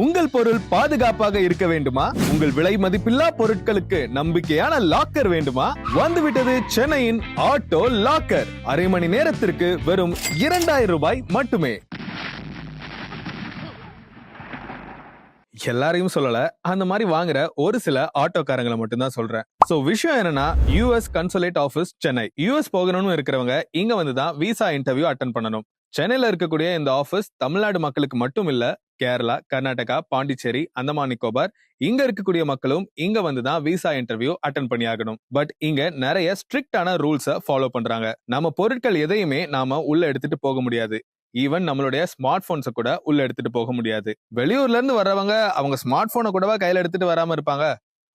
உங்கள் பொருள் பாதுகாப்பாக இருக்க வேண்டுமா? உங்கள் விலை மதிப்பில்லா பொருட்களுக்கு நம்பிக்கையான லாக்கர் வேண்டுமா? வந்துவிட்டது சென்னையின் ஆட்டோ லாக்கர் அரை மணி நேரத்திற்கு வெறும் இரண்டாயிரம் ரூபாய் மட்டுமே. எல்லாரையும் சொல்லல. அந்த மாதிரி வாங்குற ஒரு சில ஆட்டோக்காரங்களை மட்டும்தான் சொல்றேன். சோ விஷயம் என்னன்னா US consulate office Chennai US போகணும்னு இருக்கிறவங்க இங்க வந்து தான் விசா இன்டர்வியூ அட்டன் பண்ணணும். சென்னையில இருக்கக்கூடிய இந்த ஆபீஸ் தமிழ்நாடு மக்களுக்கு மட்டும் இல்ல கேரளா கர்நாடகா பாண்டிச்சேரி அந்தமான் நிக்கோபார். இங்க இருக்கக்கூடிய மக்களும் இங்க வந்து தான் விசா இன்டர்வியூ அட்டன் பண்ணியாகணும் பட் இங்க நிறைய ஸ்ட்ரிக்டான ரூல்ஸை ஃபாலோ பண்றாங்க. நம்ம பொருட்கள் எதையுமே நாம உள்ள எடுத்துட்டு போக முடியாது. ஈவன் நம்மளுடைய ஸ்மார்ட் போன்ஸை கூட உள்ள எடுத்துட்டு போக முடியாது. வெளியூர்ல இருந்து வர்றவங்க அவங்க ஸ்மார்ட் போனை கூடவா கையில எடுத்துட்டு வராம இருப்பாங்க.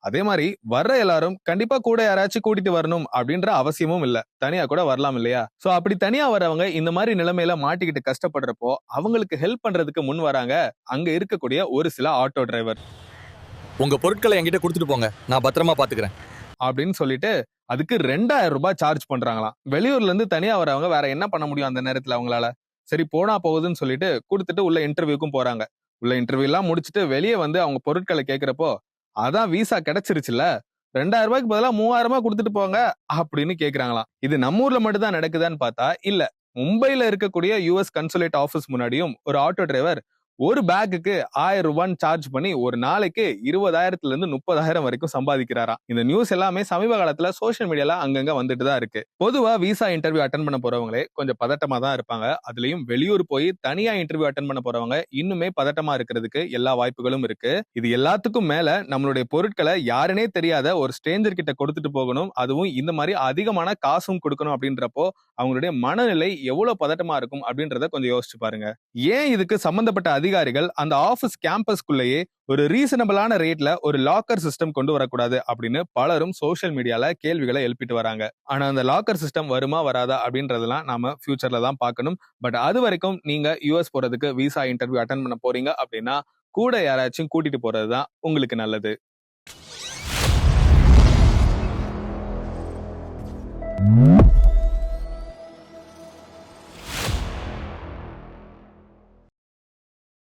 அதே மாதிரி வர்ற எல்லாரும் கண்டிப்பா கூட யாராச்சும் கூட்டிட்டு வரணும் அப்படின்ற அவசியமும் இல்ல. தனியா கூட வரலாம் இல்லையா? சோ அப்படி தனியா வரவங்க இந்த மாதிரி நிலைமையில மாட்டிக்கிட்டு கஷ்டப்படுறப்போ அவங்களுக்கு ஹெல்ப் பண்றதுக்கு முன் வராங்க. அங்க இருக்கக்கூடிய ஒரு சில ஆட்டோ டிரைவர் உங்க பொருட்களை என்கிட்ட கொடுத்துட்டு போங்க. நான் பத்திரமா பாத்துக்கிறேன். அப்படின்னு சொல்லிட்டு அதுக்கு ரெண்டாயிரம் ரூபாய் சார்ஜ் பண்றாங்களாம். வெளியூர்ல இருந்து தனியா வரவங்க வேற என்ன பண்ண முடியும் அந்த நேரத்துல அவங்களால? சரி போனா போகுதுன்னு சொல்லிட்டு கொடுத்துட்டு உள்ள இன்டர்வியூக்கும் போறாங்க. உள்ள இன்டர்வியூ எல்லாம் முடிச்சுட்டு வெளியே வந்து அவங்க பொருட்களை கேக்குறப்போ அதான் விசா கிடைச்சிருச்சுல ரெண்டாயிரம் ரூபாய்க்கு பதிலா மூவாயிரம் ரூபாய் கொடுத்துட்டு போங்க அப்படின்னு கேட்குறாங்களாம் இது நம்ம ஊர்ல மட்டும் தான் நடக்குதான்னு பார்த்தா இல்ல. மும்பைல இருக்கக்கூடிய யூஎஸ் கன்சுலேட் ஆபீஸ் முன்னாடியும் ஒரு ஆட்டோ டிரைவர் ஒரு பேக்குக்கு ஆயிரம் ரூபான்னு சார்ஜ் பண்ணி ஒரு நாளைக்கு இருபதாயிரத்துல இருந்து முப்பதாயிரம் வரைக்கும் சம்பாதிக்கிறாராம். இந்த நியூஸ் எல்லாமே சமீப காலத்துல சோஷியல் மீடியால அங்கங்க வந்துட்டு தான் இருக்கு. பொதுவா விசா இன்டர்வியூ அட்டன் பண்ண போறவங்களே கொஞ்சம் பதட்டமா தான் இருப்பாங்க. அதுலயும் வெளியூர் போய் தனியா இன்டர்வியூ அட்டன் பண்ண போறவங்க இன்னுமே பதட்டமா இருக்கிறதுக்கு எல்லா வாய்ப்புகளும் இருக்கு. இது எல்லாத்துக்கும் மேல நம்மளுடைய பொருட்களை யாருனே தெரியாத ஒரு ஸ்ட்ரேஞ்சர் கிட்ட கொடுத்துட்டு போகணும். அதுவும் இந்த மாதிரி அதிகமான காசும் கொடுக்கணும் அப்படின்றப்போ அவங்களுடைய மனநிலை எவ்வளவு பதட்டமா இருக்கும் அப்படின்றத கொஞ்சம் யோசிச்சு பாருங்க. ஏன் இதுக்கு சம்பந்தப்பட்ட அதிகாரிகள் அந்த ஆபீஸ் கேம்பஸ்குள்ளேயே ஒரு ரீசனபிளான ரேட்ல ஒரு லாக்கர் சிஸ்டம் கொண்டு வரக்கூடாது அப்படின்னு பலரும் சோஷியல் மீடியால கேள்விகளை எழுப்பிட்டு வராங்க. ஆனா அந்த லாக்கர் சிஸ்டம் வருமா வராதா அப்படின்றதெல்லாம் நாம ஃபியூச்சர்ல தான் பார்க்கணும். பட் அது வரைக்கும் நீங்க யூஎஸ் போறதுக்கு விசா இன்டர்வியூ அட்டன் பண்ண போறீங்க அப்படின்னா கூட யாராச்சும் கூட்டிட்டு போறது தான் உங்களுக்கு நல்லது.